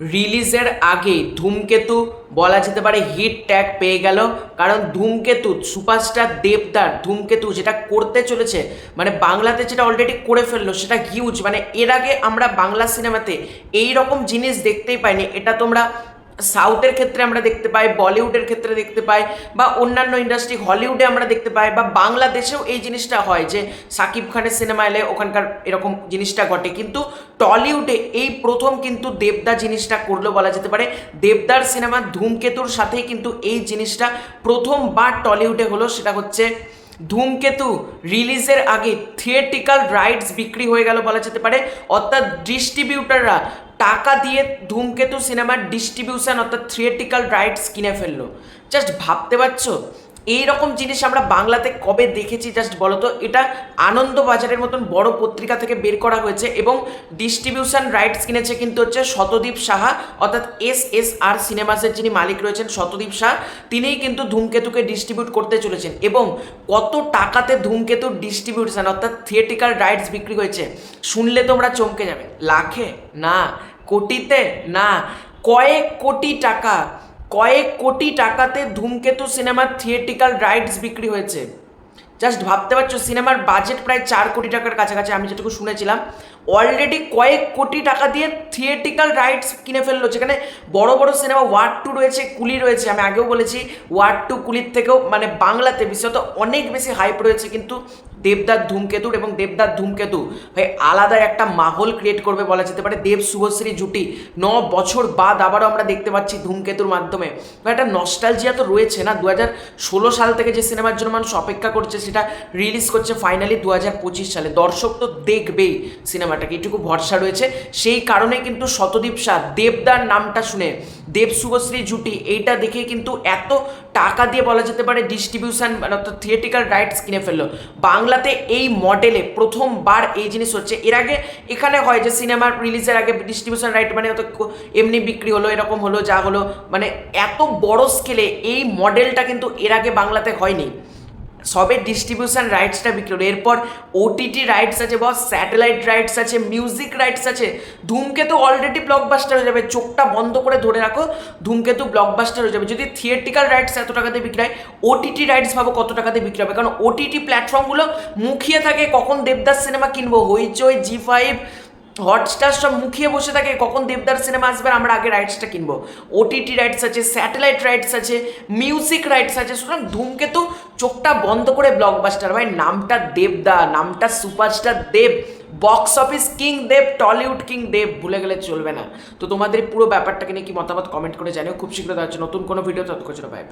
রিলিজের আগে ধূমকেতু বলা যেতে পারে হিট ট্যাগ পেয়ে গেল। কারণ ধূমকেতু সুপারস্টার দেবদার ধূমকেতু যেটা করতে চলেছে মানে বাংলাতে যেটা অলরেডি করে ফেলল, সেটা হিউজ মানে এর আগে আমরা বাংলা সিনেমাতে এই রকম জিনিস দেখতেই পাইনি। এটা তোমরা সাউথের ক্ষেত্রে আমরা দেখতে পাই, বলিউডের ক্ষেত্রে দেখতে পাই, বা অন্যান্য ইন্ডাস্ট্রি হলিউডে আমরা দেখতে পাই, বা বাংলাদেশেও এই জিনিসটা হয় যে সাকিব খানের সিনেমা এলে ওখানকার এরকম জিনিসটা ঘটে। কিন্তু টলিউডে এই প্রথম কিন্তু দেবদা জিনিসটা করল বলা যেতে পারে। দেবদার সিনেমা ধূমকেতুর সাথেই কিন্তু এই জিনিসটা প্রথমবার টলিউডে হলো, সেটা হচ্ছে ধূমকেতু রিলিজের আগে থিয়েটিক্যাল রাইটস বিক্রি হয়ে গেল বলা যেতে পারে। অর্থাৎ ডিস্ট্রিবিউটাররা টাকা দিয়ে ধূমকেতু সিনেমার ডিস্ট্রিবিউশন অর্থাৎ থিয়েটিক্যাল রাইটস কিনে ফেলল। জাস্ট ভাবতে পারছ? এই রকম জিনিস আমরা বাংলাতে কবে দেখেছি জাস্ট বলো তো এটা আনন্দবাজারের মতন বড় পত্রিকা থেকে বের করা হয়েছে এবং ডিস্ট্রিবিউশন রাইটস কিনেছে কিন্তু হচ্ছে শতদীপ সাহা, অর্থাৎ এস এস আর সিনেমাসের যিনি মালিক রয়েছেন শতদীপ শাহ তিনিই কিন্তু ধূমকেতুকে ডিস্ট্রিবিউট করতে চলেছেন এবং কত টাকাতে ধূমকেতুর ডিস্ট্রিবিউশন অর্থাৎ থিয়েটিক্যাল রাইটস বিক্রি হয়েছে, শুনলে তোমরা চমকে যাবে। লাখে? না। কোটিতে? না। কয়েক কোটি টাকা। কয়েক কোটি টাকাতে ধূমকেতু সিনেমার থিয়েটিক্যাল রাইটস বিক্রি হয়েছে। জাস্ট ভাবতে পারছ, সিনেমার বাজেট প্রায় চার কোটি টাকার কাছাকাছি, আমি যেটুকু শুনেছিলাম। অলরেডি কয়েক কোটি টাকা দিয়ে থিয়েটিক্যাল রাইটস কিনে ফেলল, যেখানে বড় বড় সিনেমা ওয়ার্ড টু রয়েছে, কুলি রয়েছে, আমি আগেও বলেছি ওয়ার্ড টু কুলির থেকেও মানে বাংলাতে বিশেষত অনেক বেশি হাইপ রয়েছে, কিন্তু দেবদার ধূমকেতুর এবং দেবদার ধূমকেতু ভাই আলাদা একটা মাহল ক্রিয়েট করবে বলা যেতে পারে। দেব শুভশ্রী জুটি। ন বছর বাদ আবারও আমরা দেখতে পাচ্ছি ধূমকেতুর মাধ্যমে। বা একটা নস্টালজিয়া তো রয়েছে না? দু ষোলো সাল থেকে যে সিনেমার জন্য মানুষ অপেক্ষা করছে, সেটা রিলিজ করছে ফাইনালি দু হাজার পঁচিশ সালে। দর্শক তো দেখবেই সিনেমাটাকে এটুকু ভরসা রয়েছে। সেই কারণে কিন্তু শতদীপ শাহ, দেবদার নামটা শুনে দেব শুভশ্রী জুটি, এইটা দেখে কিন্তু এত টাকা দিয়ে বলা যেতে পারে ডিস্ট্রিবিউশন অর্থাৎ থিয়েটিক্যাল রাইটস কিনে ফেলল। বাংলাতে এই মডেলে প্রথমবার এই জিনিস হচ্ছে। এর আগে এখানে হয় যে সিনেমার রিলিজের আগে ডিস্ট্রিবিউশন রাইট মানে হয়তো এমনি বিক্রি হলো, এরকম হলো, যা হলো মানে এত বড় স্কেলে এই মডেলটা কিন্তু এর আগে বাংলাতে হয়নি। সবে ডিস্ট্রিবিউশন রাইটসটা বিক্রি হলো। এরপর ওটিটি রাইটস আছে বস স্যাটেলাইট রাইটস আছে মিউজিক রাইটস আছে। ধূমকেতু অলরেডি ব্লকবাস্টার হয়ে যাবে। চোখটা বন্ধ করে ধরে রাখো, ধূমকেতু ব্লকবাস্টার হয়ে যাবে। যদি থিয়েটিক্যাল রাইটস এত টাকাতে বিক্রি হয় ওটিটি রাইটস ভাবো কত টাকাতে বিক্রি হবে। কারণ ওটিটি প্ল্যাটফর্মগুলো মুখিয়ে থাকে কখন দেবদাস সিনেমা কিনবো। হইচই জি ফাইভ হটস্টার সব মুখিয়ে বসে থাকে, কখন দেবদার সিনেমা আসবে আমরা আগে রাইটসটা কিনবো। ওটিটি রাইটস আছে স্যাটেলাইট রাইটস আছে মিউজিক রাইটস আছে, সুতরাং ধূমকেতু চোখটা বন্ধ করে ব্লকবাস্টার ভাই, নামটা দেবদা, নামটা superstar Dev box office king Dev Tollywood king Dev, ভুলে গেলে চলবে না। তো তোমাদের পুরো ব্যাপারটাকে নিয়ে কি মতামত কমেন্ট করে জানিও। খুব শীঘ্র দেখা হচ্ছে নতুন কোনো ভিডিও তৎক্ষণ বাই